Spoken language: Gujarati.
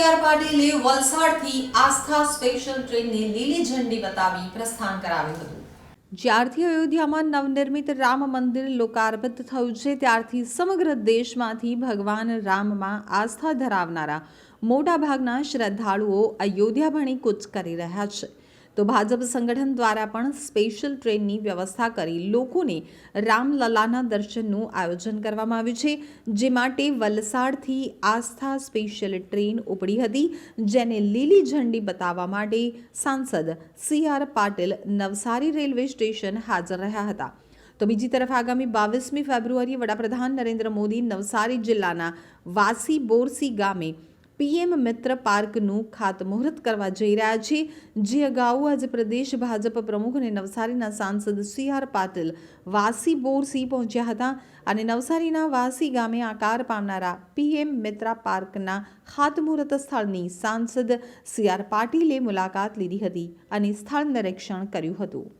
આર પાટીલે વલસાડથી આસ્થા સ્પેશિયલ ટ્રેનને લીલી ઝંડી બતાવી પ્રસ્થાન કરાવ્યું હતું. જ્યારથી અયોધ્યામાં નવનિર્મિત રામ મંદિર લોકાર્પિત થયું છે, ત્યારથી સમગ્ર દેશમાંથી ભગવાન રામમાં આસ્થા ધરાવનારા મોટાભાગના શ્રદ્ધાળુઓ અયોધ્યા ભણી કૂચ કરી રહ્યા છે. તો ભાજપ સંગઠન દ્વારા પણ સ્પેશિયલ ટ્રેનની વ્યવસ્થા કરી લોકોને રામલલાના દર્શનનું આયોજન કરવામાં આવ્યું છે, જે માટે વલસાડથી આસ્થા સ્પેશિયલ ટ્રેન ઉપડી હતી, જેને લીલી ઝંડી બતાવવા માટે સાંસદ C R Patil Navsari railway station હાજર રહ્યા હતા. તો બીજી તરફ આગામી બાવીસમી ફેબ્રુઆરીએ વડાપ્રધાન નરેન્દ્ર મોદી નવસારી જિલ્લાના વાસી બોરસી ગામે પીએમ મિત્ર પાર્કનું ખાતમુહૂર્ત કરવા જઈ રહ્યા છે. જે અગાઉ આજે પ્રદેશ ભાજપ પ્રમુખ અને નવસારીના સાંસદ સી આર પાટીલ વાસી બોરસી પહોંચ્યા હતા અને નવસારીના વાસી ગામે આકાર પામનારા પીએમ મિત્રા પાર્કના ખાતમુહૂર્ત સ્થળની સાંસદ સી આર પાટીલે મુલાકાત લીધી હતી અને સ્થળ નિરીક્ષણ કર્યું હતું.